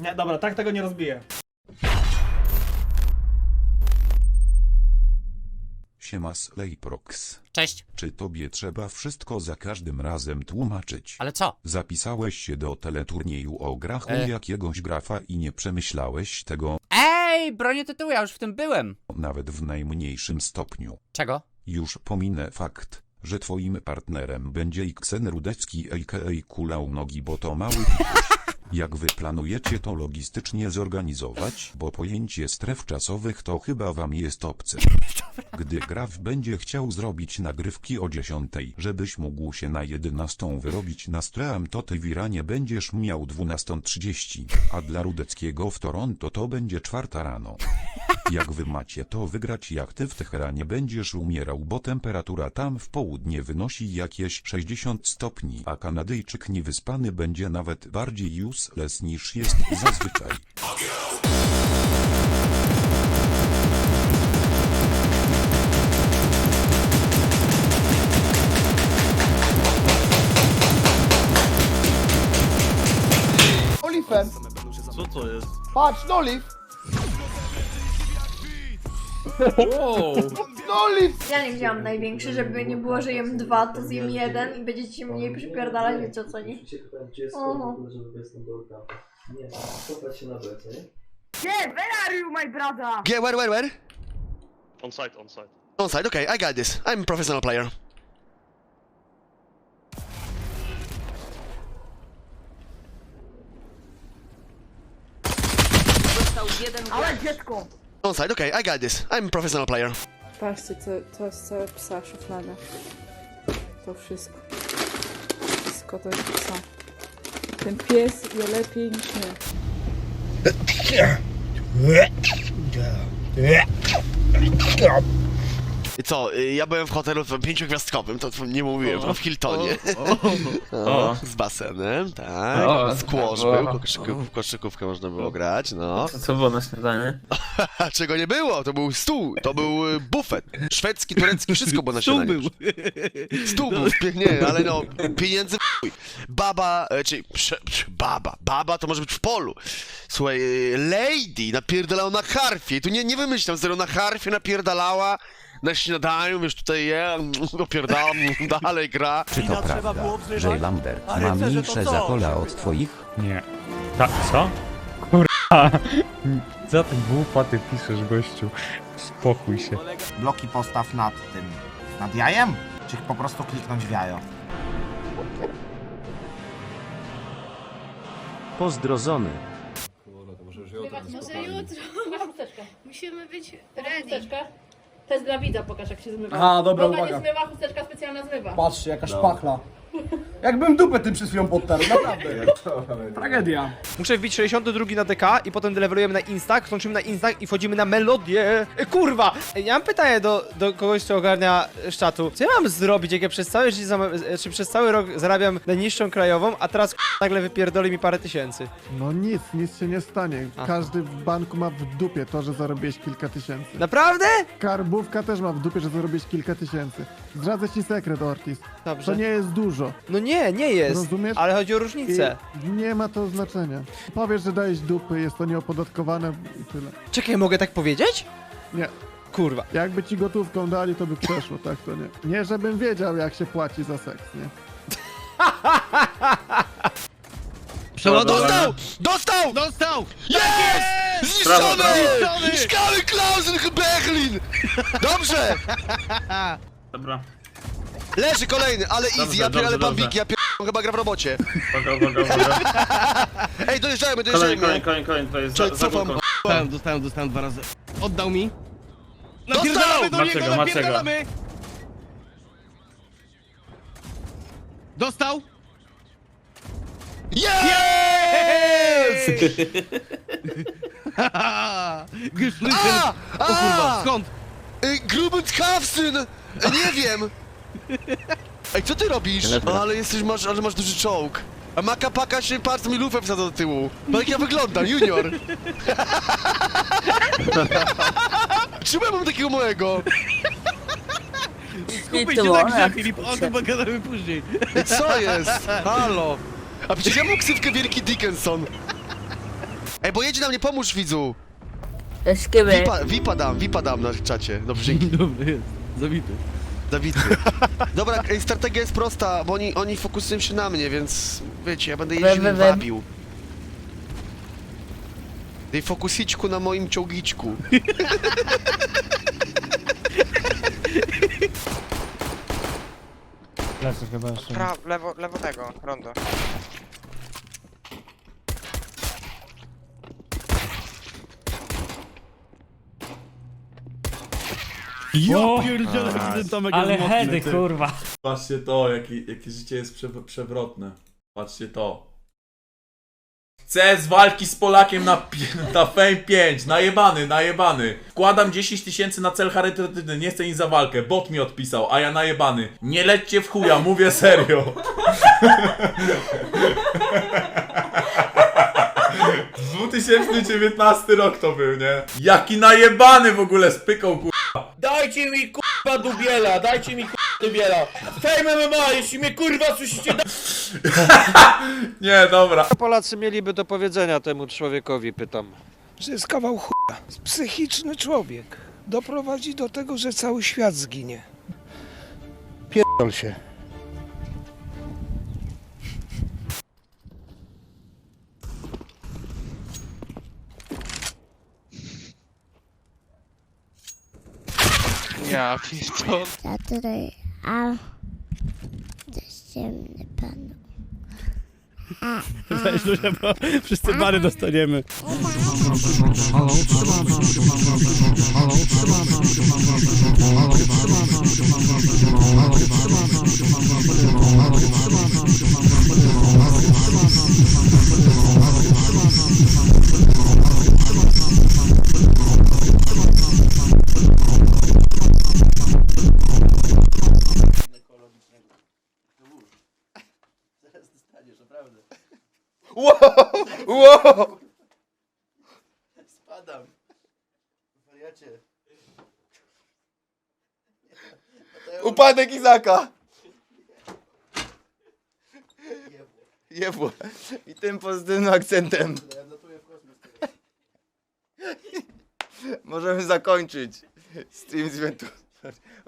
Nie, dobra, tak tego nie rozbiję. Siema Slayprox. Cześć. Czy tobie trzeba wszystko za każdym razem tłumaczyć? Ale co? Zapisałeś się do teleturnieju o grach u E. jakiegoś grafa i nie przemyślałeś tego Ej, bronię tytułu, ja już w tym byłem. nawet w najmniejszym stopniu. Czego? Już pominę fakt, że twoim partnerem będzie Xen Rudecki aka Kulał Nogi, bo to mały pikuś. Jak wy planujecie to logistycznie zorganizować, bo pojęcie stref czasowych to chyba wam jest obce. Gdy graf będzie chciał zrobić nagrywki o 10, żebyś mógł się na 11 wyrobić na stream, to ty w Iranie będziesz miał 12.30, a dla Rudeckiego w Toronto to będzie czwarta rano. Jak wy macie to wygrać jak ty w Teheranie będziesz umierał, bo temperatura tam w południe wynosi jakieś 60 stopni, a Kanadyjczyk niewyspany będzie nawet bardziej useless niż jest zazwyczaj. Olifem. Co to jest? Patrz, Nolif! Nolif! Ja nie wziąłam największy, żeby nie było, że jem dwa, to zjem jeden i będziecie mniej przypierdalać, wiecie o co nie? Oho. Nie, cofać się na B, co nie? Yeah, where are you, my brother? Yeah, where, where, where? On site, on site. On side, okay, I got this. I'm a professional player. Ale dziecko! On side, okay, I got this. I'm a professional player. Patrzcie, to, to jest cała psa szuflada. To wszystko. Wszystko to jest psa. Ten pies je lepiej niż my. I co, y, ja byłem w hotelu w pięciogwiazdkowym, to to nie mówiłem, w Hiltonie. O, z basenem, tak. O, Skłosz o, był, o. koszykówkę, koszykówkę można było grać, no. Co było na śniadanie? Czego nie było? To był stół, to był y, bufet. Szwedzki, turecki, wszystko było na śniadanie. Stół był. Stół był, nie, ale no, pieniędzy w. Baba, e, czy, prze, prze, baba, baba to może być w polu. Słuchaj, y, lady napierdalała na harfie, tu nie, nie wymyślam, zero na harfie napierdalała, na śniadaniu, wiesz, tutaj je, opierdalam, dalej gra. Czy to prawda, że Lambert ma mniejsze zakola od twoich? Nie. Tak, co? Kurwa. Za te głupoty piszesz, gościu. Spokój się. Bloki postaw nad tym. Nad jajem? Czy po prostu kliknąć w jajo? Pozdrożony. Może jutro. Musimy być ready. Test dla widza, pokaż jak się zmywa. A, dobra, uwaga. zmywa, chusteczka specjalna zmywa. Patrzcie, jaka szpachla. Jakbym dupę tym przed chwilą podtarł, naprawdę. Tragedia. Muszę wbić 62 na DK i potem levelujemy na Instach, kończymy na Instach i wchodzimy na melodię. E, kurwa! E, Ja mam pytanie do, do kogoś, kto ogarnia z czatu. Co ja mam zrobić, jak ja przez całe życie, zama- e, czy przez cały rok zarabiam najniższą krajową, a teraz k***a, nagle wypierdoli mi parę tysięcy? No nic, nic się nie stanie. A. Każdy w banku ma w dupie to, że zarobiłeś kilka tysięcy. Naprawdę? Skarbówka też ma w dupie, że zarobiłeś kilka tysięcy. Zdradzę ci sekret, Ortiz. Dobrze. To nie jest dużo. No nie, nie jest. Rozumiesz? Ale chodzi o I różnicę. nie ma to znaczenia. Powiesz, że dałeś dupy, jest to nieopodatkowane i tyle. Czekaj, mogę tak powiedzieć? Nie. Kurwa. Jakby ci gotówką dali, to by przeszło, tak to nie. Nie, żebym wiedział, jak się płaci za seks, nie? Dostał! Dostał! Dostał! Jest! Zniszczony! Szkały Klausen Berlin! Dobrze! Dobra. Leży kolejny, ale easy, Dobrze, ja pier, ale dobrze, bambiki, ja pier... on chyba gra w robocie. Uwaga, uwaga, uwaga. Ej, dojeżdżajmy, Kolejny, dojeżdżajmy. kolejny, kolejny, kolejny, to jest za, Cześć, za cofam. górką. Dostałem, dostałem, dostałem dwa razy. Oddał mi. Dostał! Macie go, macie go. Dostał? Jest! A! A! kurwa, skąd? Grubentkawsyn! Nie wiem! Ej, co ty robisz? Ale jesteś, masz, ale masz duży czołg. A maka paka się parz mi lufę wsadza do tyłu. No jak ja wyglądam, junior! Czemu ja mam takiego małego? Skupić się na grze, Filip, o tym pogadamy później. Ej, Co jest? Halo? A przecież ja mam ksywkę Wielki Dickinson. Ej, bo jedzie na mnie, pomóż widzu! Eskiby. Wipa, wipa dam, wipa dam na czacie. Dobrze, dzięki. Dobry jest, zabity. Dawidzy. Dobra, ej, strategia jest prosta, bo oni, oni fokusują się na mnie, więc wiecie, ja będę jeździł i wabił. Dej fokusiczku na moim czołgiczku. Lecę chyba jeszcze. Pra, lewo, lewo tego, rondo. Ja pierdzielę, ten Tomek Ale jest mocny, hedy, ty. kurwa. Patrzcie to, jakie, jakie życie jest prze, przewrotne. Patrzcie to. Chcę z walki z Polakiem na, pi- na Fame 5. Najebany, najebany. Wkładam 10 tysięcy na cel charytatywny, nie chcę nic za walkę. Bot mi odpisał, a ja najebany. Nie lećcie w chuja, mówię serio. 2019 rok to był, nie? Jaki najebany w ogóle spykał, kurwa. Dajcie mi kurwa dubiela, dajcie mi kurwa dubiela. Fame MMA, jeśli mnie kurwa słyszycie. nie, dobra. Polacy mieliby do powiedzenia temu człowiekowi, pytam. że jest kawał chuja. Psychiczny człowiek. Doprowadzi do tego, że cały świat zginie. Pierdol się. Ja pierdolę. Ja tutaj, a... To jest ciemny pan. Weź Lucia, bo wszyscy bary dostaniemy. Wow! Wow! Spadam. Wariacie. Upadek Izaka! Jebło. I tym pozytywnym akcentem. Możemy zakończyć stream z eventu.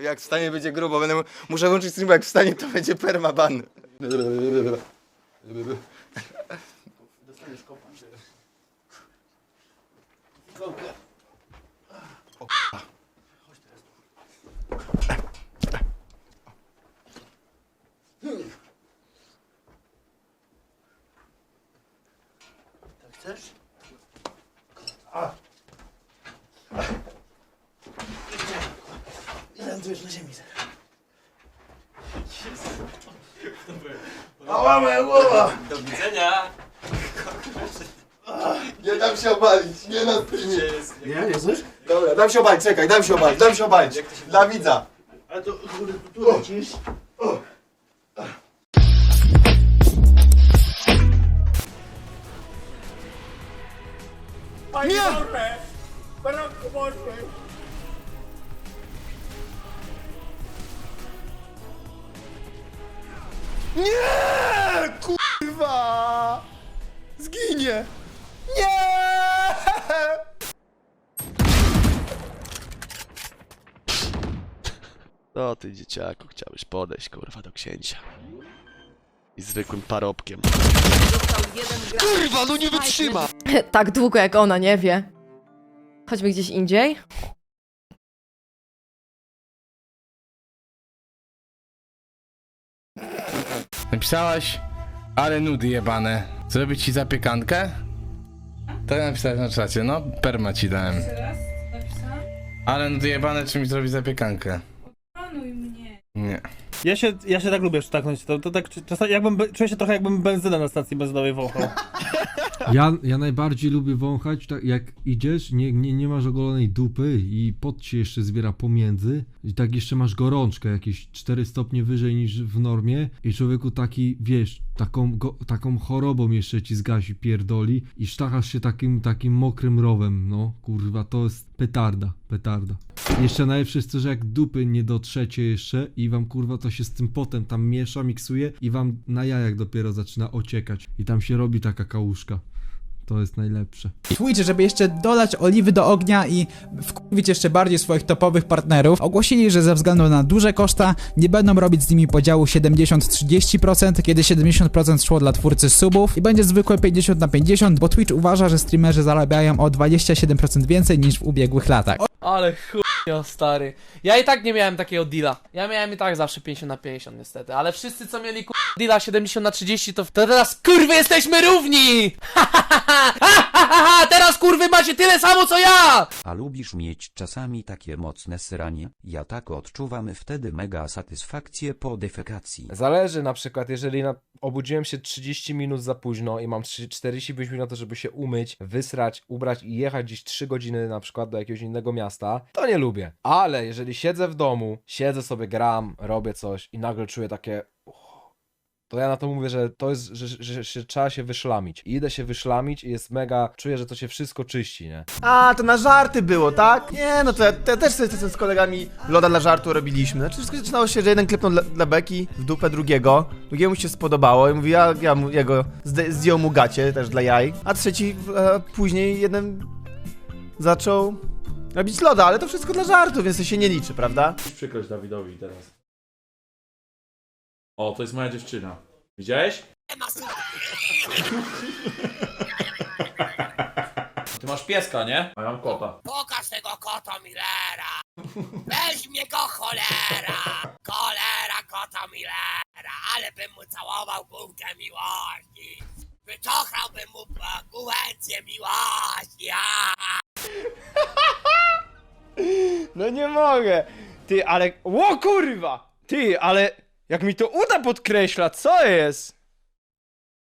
Jak wstanie będzie grubo, będę mu- muszę włączyć stream, bo jak wstanie to będzie permaban. Chcesz? I lądujesz na ziemi zaraz. Ała, moja głowa! Do widzenia! Nie dam się obalić, nie na streamie. Nie, nie słyszysz? Dobra, dam się obalić, czekaj, dam się obalić, dam się obalić. Dla widza. Ale to, kurde, tu lecisz. Nie! Nie! Kurwa! Zginie! No ty dzieciaku, chciałeś podejść kurwa do księcia. I zwykłym parobkiem. Kurwa, no nie wytrzyma! Tak długo jak ona nie wie. Chodźmy gdzieś indziej. Napisałaś, ale nudy jebane. Zrobić ci zapiekankę? Tak napisałeś na czacie, no perma ci dałem. Ale nudy jebane, czy mi zrobić zapiekankę? Nie. Ja się, ja się tak lubię sztaknąć, to, to tak czasami jakbym, be- czuję się trochę jakbym benzynę na stacji benzynowej wąchał. Ja, ja najbardziej lubię wąchać, tak jak idziesz, nie, nie, nie masz ogolonej dupy i pot ci jeszcze zbiera pomiędzy i tak jeszcze masz gorączkę jakieś 4 stopnie wyżej niż w normie i człowieku taki, wiesz, taką, go, taką chorobą jeszcze ci zgasi pierdoli i sztachasz się takim, takim mokrym rowem, no kurwa, to jest petarda, petarda. Jeszcze najlepsze jest to, że jak dupy nie dotrzecie jeszcze i wam kurwa to się z tym potem tam miesza, miksuje i wam na jajach dopiero zaczyna ociekać i tam się robi taka kałużka. To jest najlepsze. Twitch, żeby jeszcze dodać oliwy do ognia i wkurwić jeszcze bardziej swoich topowych partnerów, ogłosili, że ze względu na duże koszta nie będą robić z nimi podziału 70-30%, kiedy 70% szło dla twórcy subów i będzie zwykłe 50 na 50, bo Twitch uważa, że streamerzy zarabiają o 27% więcej niż w ubiegłych latach. Ale chuja stary. Ja i tak nie miałem takiego deala. Ja miałem i tak zawsze 50 na 50 niestety, ale wszyscy co mieli kur... deala 70 na 30 to, to teraz kurwy jesteśmy równi! Ha, ha, ha, ha, ha, ha, ha, teraz kurwy macie tyle samo co ja! A lubisz mieć czasami takie mocne sranie? Ja tak odczuwam wtedy mega satysfakcję po defekacji. Zależy na przykład, jeżeli na... obudziłem się 30 minut za późno i mam 3 45 minut na to, żeby się umyć, wysrać, ubrać i jechać gdzieś 3 godziny na przykład do jakiegoś innego miasta, to nie lubię. Ale jeżeli siedzę w domu, siedzę sobie, gram, robię coś i nagle czuję takie... To ja na to mówię, że to jest, że, że, że, że trzeba się wyszlamić. I idę się wyszlamić i jest mega, czuję, że to się wszystko czyści, nie? A, to na żarty było, tak? Nie, no to ja, to ja też sobie z kolegami loda dla żartu robiliśmy. Znaczy wszystko zaczynało się, że jeden klepnął dla, dla beki w dupę drugiego, drugiemu się spodobało i mówi, ja, ja jego zde- zdjął mu gacie też dla jaj, a trzeci e, później jeden zaczął robić loda, ale to wszystko dla żartu, więc to się nie liczy, prawda? Przykrość Dawidowi teraz. O, to jest moja dziewczyna. Widziałeś? Ty masz pieska, nie? A ja mam kota. Pokaż tego kota Millera! Weźmie go cholera! Cholera kota Millera! Ale bym mu całował bułkę miłości! Wyczochrałbym mu gułęcję miłości! Mogę! Ty, ale... Ło kurwa! Ty, ale... Jak mi to uda podkreśla, co jest?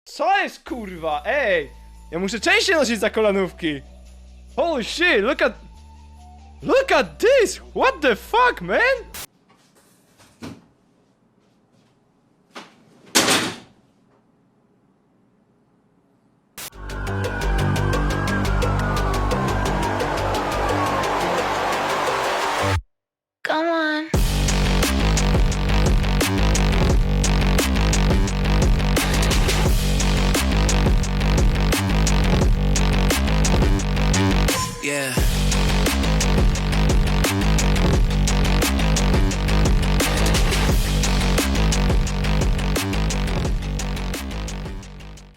Co jest kurwa? Ej! Ja muszę częściej nosić za kolanówki! Holy shit, look at... Look at this! What the fuck, man?